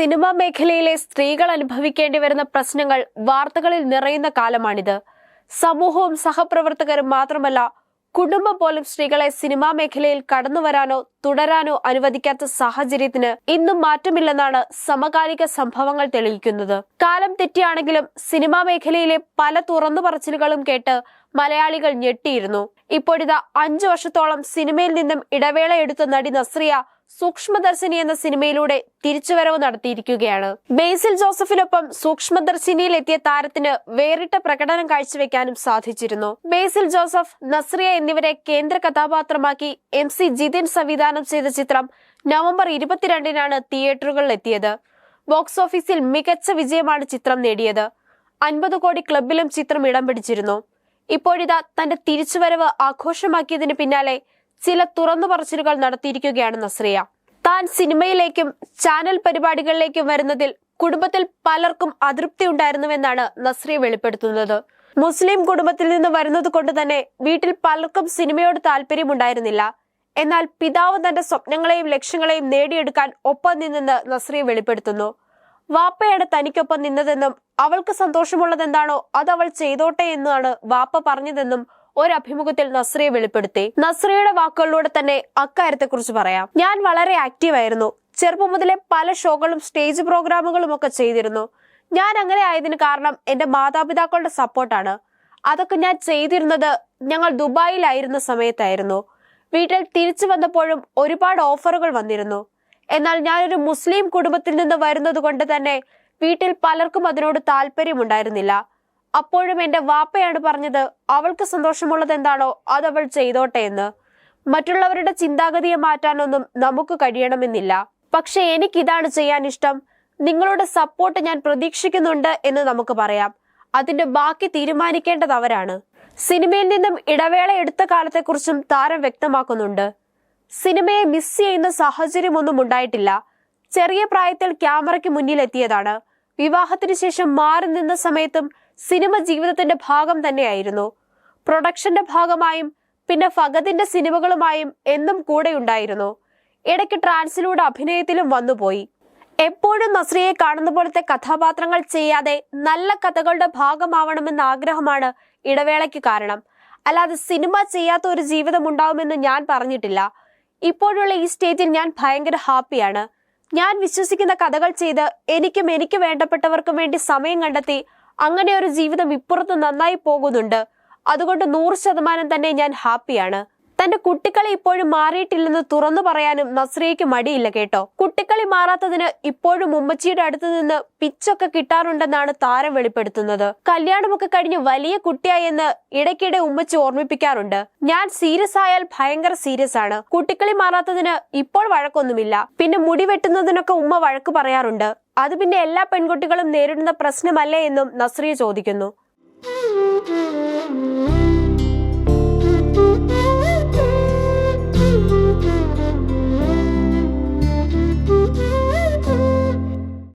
Cinema മേഖലയിലെ സ്ത്രീകൾ അനുഭവിക്കേണ്ടി വരുന്ന പ്രശ്നങ്ങൾ വാർത്തകളിൽ നിറയുന്ന കാലമാണിത്. സമൂഹവും സഹപ്രവർത്തകരും മാത്രമല്ല കുടുംബം പോലും സ്ത്രീകളെ സിനിമാ മേഖലയിൽ കടന്നുവരാനോ തുടരാനോ അനുവദിക്കാത്ത സാഹചര്യത്തിന് ഇന്നും മാറ്റമില്ലെന്നാണ് സമകാലിക സംഭവങ്ങൾ തെളിയിക്കുന്നത്. കാലം തെറ്റിയാണെങ്കിലും സിനിമാ മേഖലയിലെ പല തുറന്നു പറച്ചിലുകളും കേട്ട് മലയാളികൾ ഞെട്ടിയിരുന്നു. ഇപ്പോഴിതാ അഞ്ചു വർഷത്തോളം സിനിമയിൽ നിന്നും ഇടവേള എടുത്ത നടി നസ്രിയ സൂക്ഷ്മദർശിനി എന്ന സിനിമയിലൂടെ തിരിച്ചുവരവ് നടത്തിയിരിക്കുകയാണ്. ബേസിൽ ജോസഫിനൊപ്പം സൂക്ഷ്മദർശിനിയിൽ എത്തിയ താരത്തിന് വേറിട്ട പ്രകടനം കാഴ്ചവെക്കാനും സാധിച്ചിരുന്നു. ബേസിൽ ജോസഫ് നസ്രിയ എന്നിവരെ കേന്ദ്ര കഥാപാത്രമാക്കി എം സി ജിതിൻ സംവിധാനം ചെയ്ത ചിത്രം നവംബർ ഇരുപത്തിരണ്ടിനാണ് തിയേറ്ററുകളിൽ എത്തിയത് ബോക്സ് ഓഫീസിൽ മികച്ച വിജയമാണ് ചിത്രം നേടിയത്. അൻപത് കോടി ക്ലബിലും ചിത്രം ഇടം പിടിച്ചിരുന്നു. ഇപ്പോഴിതാ തന്റെ തിരിച്ചുവരവ് ആഘോഷമാക്കിയതിന് പിന്നാലെ ചില തുറന്നു പറച്ചിലുകൾ നടത്തിയിരിക്കുകയാണ് നസ്രിയ. താൻ സിനിമയിലേക്കും ചാനൽ പരിപാടികളിലേക്കും വരുന്നതിൽ കുടുംബത്തിൽ പലർക്കും അതൃപ്തി ഉണ്ടായിരുന്നുവെന്നാണ് നസ്രിയ വെളിപ്പെടുത്തുന്നത്. മുസ്ലിം കുടുംബത്തിൽ നിന്ന് വരുന്നത് കൊണ്ട് തന്നെ വീട്ടിൽ പലർക്കും സിനിമയോട് താല്പര്യമുണ്ടായിരുന്നില്ല. എന്നാൽ പിതാവ് തന്റെ സ്വപ്നങ്ങളെയും ലക്ഷ്യങ്ങളെയും നേടിയെടുക്കാൻ ഒപ്പം നിന്നെന്ന് നസ്രിയ വെളിപ്പെടുത്തുന്നു. വാപ്പയാണ് തനിക്കൊപ്പം നിന്നതെന്നും അവൾക്ക് സന്തോഷമുള്ളതെന്താണോ അത് അവൾ ചെയ്തോട്ടെ എന്നാണ് വാപ്പ പറഞ്ഞതെന്നും ഒരു അഭിമുഖത്തിൽ നസ്രിയെ വെളിപ്പെടുത്തി. നസ്രിയുടെ വാക്കുകളിലൂടെ തന്നെ അക്കാര്യത്തെക്കുറിച്ച് പറയാം. ഞാൻ വളരെ ആക്റ്റീവ് ആയിരുന്നു. ചെറുപ്പം മുതലേ പല ഷോകളും സ്റ്റേജ് പ്രോഗ്രാമുകളും ഒക്കെ ചെയ്തിരുന്നു. ഞാൻ അങ്ങനെ ആയതിന് കാരണം എന്റെ മാതാപിതാക്കളുടെ സപ്പോർട്ടാണ് അതൊക്കെ ഞാൻ ചെയ്തിരുന്നത് ഞങ്ങൾ ദുബായിലായിരുന്ന സമയത്തായിരുന്നു. വീട്ടിൽ തിരിച്ചു വന്നപ്പോഴും ഒരുപാട് ഓഫറുകൾ വന്നിരുന്നു. എന്നാൽ ഞാനൊരു മുസ്ലിം കുടുംബത്തിൽ നിന്ന് വരുന്നത് കൊണ്ട് തന്നെ വീട്ടിൽ പലർക്കും അതിനോട് താല്പര്യമുണ്ടായിരുന്നില്ല. അപ്പോഴും എന്റെ വാപ്പയാണ് പറഞ്ഞത് അവൾക്ക് സന്തോഷമുള്ളത് എന്താണോ അത് അവൾ ചെയ്തോട്ടെ എന്ന്. മറ്റുള്ളവരുടെ ചിന്താഗതിയെ മാറ്റാനൊന്നും നമുക്ക് കഴിയണമെന്നില്ല. പക്ഷെ എനിക്കിതാണ് ചെയ്യാൻ ഇഷ്ടം. നിങ്ങളുടെ സപ്പോർട്ട് ഞാൻ പ്രതീക്ഷിക്കുന്നുണ്ട് എന്ന് നമുക്ക് പറയാം. അതിന്റെ ബാക്കി തീരുമാനിക്കേണ്ടത് അവരാണ്. സിനിമയിൽ നിന്നും ഇടവേള എടുത്ത കാലത്തെക്കുറിച്ചും താരം വ്യക്തമാക്കുന്നുണ്ട്. സിനിമയെ മിസ് ചെയ്യുന്ന സാഹചര്യമൊന്നും ഉണ്ടായിട്ടില്ല. ചെറിയ പ്രായത്തിൽ ക്യാമറയ്ക്ക് മുന്നിലെത്തിയതാണ്. വിവാഹത്തിന് ശേഷം മാറി നിന്ന സമയത്തും സിനിമ ജീവിതത്തിന്റെ ഭാഗം തന്നെയായിരുന്നു. പ്രൊഡക്ഷന്റെ ഭാഗമായും പിന്നെ ഫഗതിന്റെ സിനിമകളുമായും എന്നും കൂടെ ഉണ്ടായിരുന്നു ഇടയ്ക്ക് ട്രാൻസിലൂടെ അഭിനയത്തിലും വന്നുപോയി. എപ്പോഴും നസ്രിയെ കാണുന്ന പോലത്തെ കഥാപാത്രങ്ങൾ ചെയ്യാതെ നല്ല കഥകളുടെ ഭാഗമാവണമെന്ന ആഗ്രഹമാണ് ഇടവേളയ്ക്ക് കാരണം. അല്ലാതെ സിനിമ ചെയ്യാത്ത ഒരു ജീവിതം ഉണ്ടാവുമെന്ന് ഞാൻ പറഞ്ഞിട്ടില്ല. ഇപ്പോഴുള്ള ഈ സ്റ്റേജിൽ ഞാൻ ഭയങ്കര ഹാപ്പിയാണ്. ഞാൻ വിശ്വസിക്കുന്ന കഥകൾ ചെയ്ത് എനിക്കും എനിക്ക് വേണ്ടപ്പെട്ടവർക്കും വേണ്ടി സമയം കണ്ടെത്തി അങ്ങനെ ഒരു ജീവിതം ഇപ്പുറത്ത് നന്നായി പോകുന്നുണ്ട്. അതുകൊണ്ട് നൂറ് ശതമാനം തന്നെ ഞാൻ ഹാപ്പിയാണ്. തന്റെ കുട്ടിക്കളി ഇപ്പോഴും മാറിയിട്ടില്ലെന്ന് തുറന്നു പറയാനും നസ്രിയയ്ക്ക് മടിയില്ല കേട്ടോ. കുട്ടിക്കളി മാറാത്തതിന് ഇപ്പോഴും ഉമ്മച്ചിയുടെ അടുത്ത് നിന്ന് പിച്ചൊക്കെ കിട്ടാറുണ്ടെന്നാണ് താരം വെളിപ്പെടുത്തുന്നത്. കല്യാണമൊക്കെ കഴിഞ്ഞ് വലിയ കുട്ടിയായെന്ന് ഇടയ്ക്കിടെ ഉമ്മച്ചി ഓർമ്മിപ്പിക്കാറുണ്ട്. ഞാൻ സീരിയസ് ആയാൽ ഭയങ്കര സീരിയസ് ആണ്. കുട്ടിക്കളി മാറാത്തതിന് ഇപ്പോൾ വഴക്കൊന്നുമില്ല. പിന്നെ മുടി വെട്ടുന്നതിനൊക്കെ ഉമ്മ വഴക്ക് പറയാറുണ്ട്. അത് പിന്നെ എല്ലാ പെൺകുട്ടികളും നേരിടുന്ന പ്രശ്നമല്ലേ എന്നും നസ്രിയ ചോദിക്കുന്നു.